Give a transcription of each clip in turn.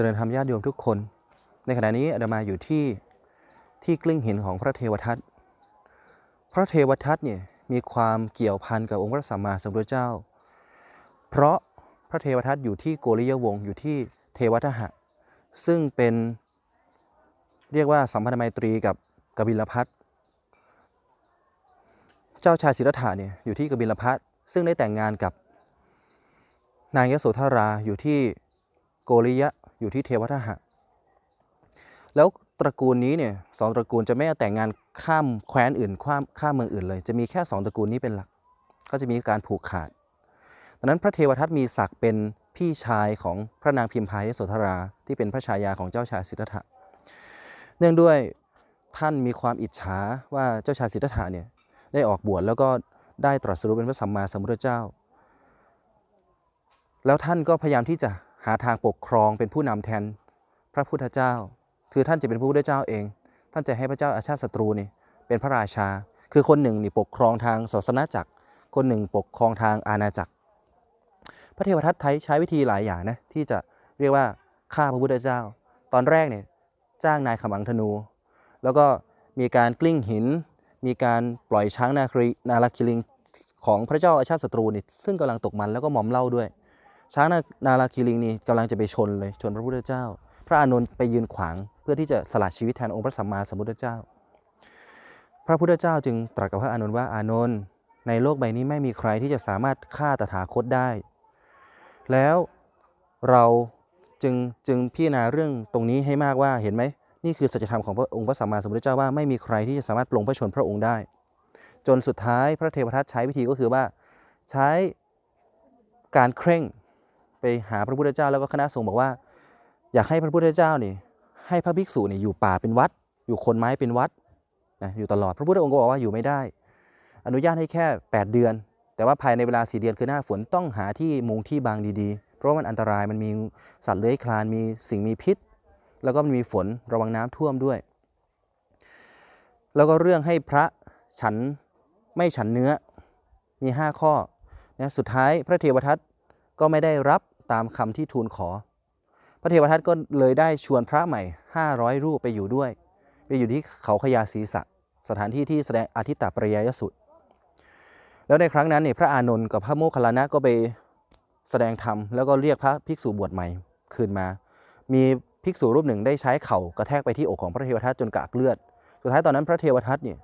จริญธรรมญาติโยมทุกคน ในขณะนี้อาตมาอยู่ที่ที่กลิ้งหินของพระเทวทัต พระเทวทัตเนี่ยมีความเกี่ยวพันกับองค์พระสัมมาสัมพุทธเจ้า เพราะพระเทวทัตอยู่ที่โกริยวงศ์อยู่ที่เทวทหะ ซึ่งเป็นเรียกว่าสัมพันธไมตรีกับกบิลพัทเจ้าชายสิทธัตถะเนี่ยอยู่ที่กบิลพัทซึ่งได้แต่งงานกับนางยโสธราอยู่ที่โกริยะ อยู่ที่เทวทหะ แล้วตระกูลนี้เนี่ยสองตระกูลจะไม่แต่งงานข้ามแคว้นอื่นข้ามข้ามเมืองอื่นเลย จะมีแค่สองตระกูลนี้เป็นหลัก ก็จะมีการผูกขาดดังนั้นพระเทวทัตมีศักดิ์เป็นพี่ชายของพระนางพิมพายโสธรา ที่เป็นพระชายาของเจ้าชายสิทธัตถะ เนื่องด้วยท่านมีความอิจฉาว่าเจ้าชายสิทธัตถะเนี่ยได้ออกบวชแล้วก็ได้ตรัสรู้เป็นพระสัมมาสัมพุทธเจ้า แล้วท่านก็พยายามที่จะ หาทางปกครองเป็นผู้นำแทนพระพุทธเจ้า คือท่านจะเป็นพระพุทธเจ้าเอง ท่านจะให้พระเจ้าอาชาติศัตรูนี่เป็นพระราชา คือคนหนึ่งนี่ปกครองทางศาสนาจักร คนหนึ่งปกครองทางอาณาจักร พระเทวทัตใช้วิธีหลายอย่างนะที่จะเรียกว่าฆ่าพระพุทธเจ้า ตอนแรกเนี่ยจ้างนายขมังธนู แล้วก็มีการกลิ้งหิน มีการปล่อยช้างนาครีนาลาคิลิงของพระเจ้าอาชาติศัตรูนี่ซึ่งกำลังตกมันแล้วก็หมอมเล้าด้วย ช้างนานาลาคิลิงนี่กำลังจะไปชนเลยชนพระพุทธเจ้า พระอานนท์ไปยืนขวางเพื่อที่จะสละชีวิตแทนองค์พระสัมมาสัมพุทธเจ้า พระพุทธเจ้าจึงตรัสกับพระอานนท์ว่าอานนท์ในโลกใบนี้ไม่มีใครที่จะสามารถฆ่าตถาคตได้ แล้วเราจึงจึงพิจารณาเรื่องตรงนี้ให้มากว่าเห็นไหมนี่คือสัจธรรมของพระองค์พระสัมมาสัมพุทธเจ้าว่าไม่มีใครที่จะสามารถปลงพระชนพระองค์ได้ จนสุดท้ายพระเทวทัตใช้วิธีก็คือว่า ใช้การเคร่ง ไปหาพระพุทธเจ้าแล้วก็คณะสงฆ์บอกว่า อยากให้พระพุทธเจ้านี่ให้พระภิกษุนี่อยู่ป่าเป็นวัด อยู่คนไม้เป็นวัดนะอยู่ตลอดพระพุทธองค์ก็บอกว่าอยู่ไม่ได้ อนุญาตให้แค่ 8 เดือน แต่ว่าภายในเวลา4เดือนคือหน้าฝนต้องหาที่มุงที่บางดีๆ เพราะว่ามันอันตรายมันมีสัตว์เลื้อยคลานมีสิ่งมีพิษ แล้วก็มันมีฝนระวังน้ำท่วมด้วย แล้วก็เรื่องให้พระฉันไม่ฉันเนื้อมี 5 ข้อนะสุดท้ายพระเทวทัต ก็ไม่ได้รับตามคำที่ทูลขอ พระเทวทัตก็เลยได้ชวนพระใหม่ 500 รูปไปอยู่ด้วย ไปอยู่ที่เขาขยาศรีสะสถานที่ที่แสดงอาทิตตปริยยสุด แล้วในครั้งนั้นเนี่ยพระอานนท์กับพระโมคคัลลานะก็ไปแสดงธรรมแล้วก็เรียกพระภิกษุบวชใหม่คืนมา มีภิกษุรูปหนึ่งได้ใช้เข่ากระแทกไปที่อกของพระเทวทัตจนกากเลือด สุดท้ายตอนนั้นพระเทวทัตเนี่ย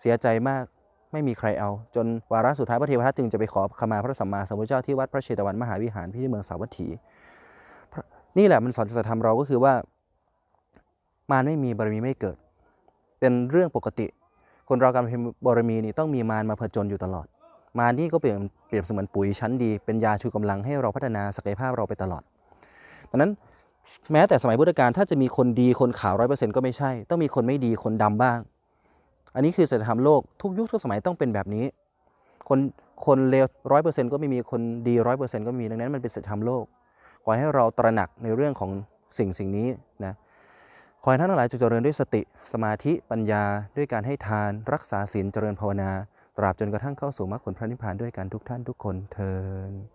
เสียใจมาก ไม่มีใครเอา จนวาระสุดท้ายพระเทวทัตจึงจะไปขอขมาพระสัมมาสัมพุทธเจ้าที่วัดพระเชตวันมหาวิหารที่เมืองสาวัตถี นี่แหละมันสอนสัจธรรมเราก็คือว่ามารไม่มีบารมีไม่เกิด เป็นเรื่องปกติ คนเราการเป็นบารมีนี่ต้องมีมารมาผจญอยู่ตลอด มารนี่ก็เปรียบเปรียบเสมือนปุ๋ยชั้นดี เป็นยาชูกำลังให้เราพัฒนาศักยภาพเราไปตลอดดังนั้นแม้แต่สมัยพุทธกาลถ้าจะมีคนดีคนขาวร้อยเปอร์เซ็นต์ก็ไม่ใช่ ต้องมีคนไม่ดีคนดำบ้าง อันนี้คือศีลธรรมโลกทุกยุคทุกสมัยต้องเป็นแบบนี้ คนคนเลวร้อยเปอร์เซ็นต์ก็ไม่มีคนดีร้อยเปอร์เซ็นต์ก็มีดังนั้นมันเป็นศีลธรรมโลก ขอให้เราตระหนักในเรื่องของสิ่งสิ่งนี้นะขอให้ท่านทั้งหลายจงเจริญด้วยสติสมาธิปัญญา ด้วยการให้ทาน รักษาศีลเจริญภาวนา ตราบจนกระทั่งเข้าสู่มรรคผลพระนิพพานด้วยกันทุกท่านทุกคนเทอ